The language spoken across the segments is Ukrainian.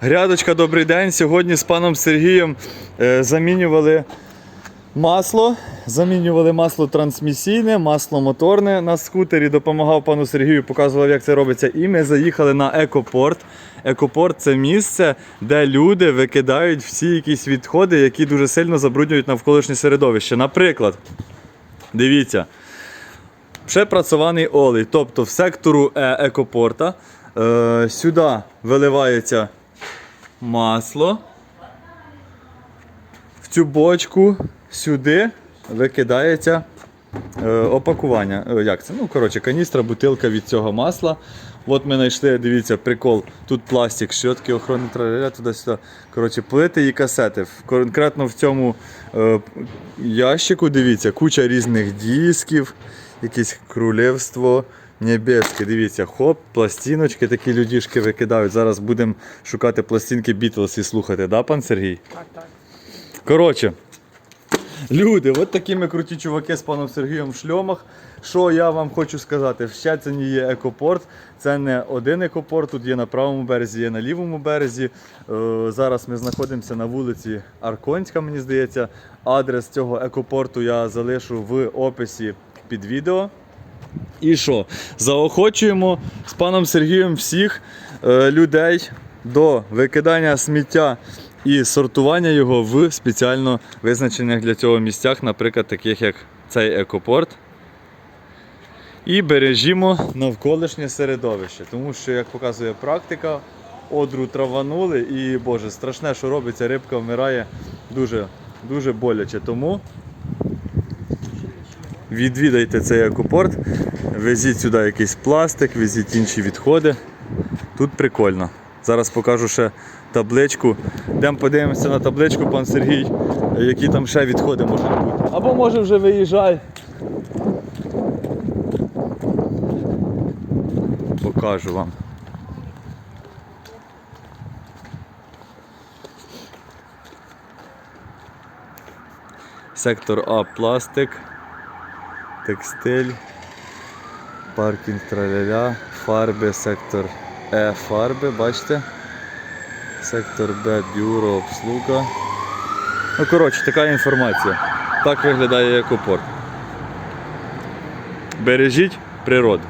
Грядочка, добрий день. Сьогодні з паном Сергієм е, замінювали масло. Замінювали масло трансмісійне, масло моторне на скутері. Допомагав пану Сергію, показував, як це робиться. І ми заїхали на екопорт. Екопорт це місце, де люди викидають всі якісь відходи, які дуже сильно забруднюють навколишнє середовище. Наприклад, дивіться. Препрацьований олій, тобто в сектору е, екопорта е, сюди виливається масло. В цю бочку сюди викидається е, опакування. Е, як це? Ну, коротше, каністра, бутилка від цього масла. От ми знайшли, дивіться, прикол. Тут пластик, щотки, охорони траля, туди-сюди. Коротше, плити і касети. Конкретно в цьому е, ящику, дивіться, куча різних дисків, якесь королівство небеске. Дивіться, хоп, пластиночки, такі людішки викидають. Зараз будемо шукати пластинки Beatles і слухати, да, пан Сергій? Так, так. Коротше, люди, от такі ми круті чуваки з паном Сергієм в шльомах. Що я вам хочу сказати? В Щецині є екопорт. Це не один екопорт, тут є на правому березі, є на лівому березі. Е, зараз ми знаходимося на вулиці Арконська, мені здається. Адрес цього екопорту я залишу в описі під відео. І що? Заохочуємо з паном Сергієм всіх е, людей до викидання сміття і сортування його в спеціально визначених для цього місцях, наприклад, таких як цей екопорт. І бережімо навколишнє середовище, тому що, як показує практика, одру траванули і, Боже, страшне, що робиться, рибка вмирає дуже, дуже боляче. Тому відвідайте цей екопорт, везіть сюди якийсь пластик, везіть інші відходи. Тут прикольно. Зараз покажу ще табличку. Йдемо подивимося на табличку, пан Сергій, які там ще відходи можуть бути. Або може вже виїжджай. Покажу вам. Сектор А пластик, текстиль, паркінг траляля, фарби, сектор Е фарби, бачите? Сектор Б бюро обслуга. Ну, коротше, така інформація. Так виглядає екопорт. Бережіть природу.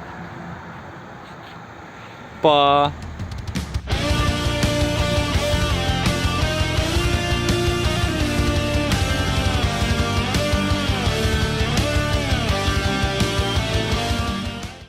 Па!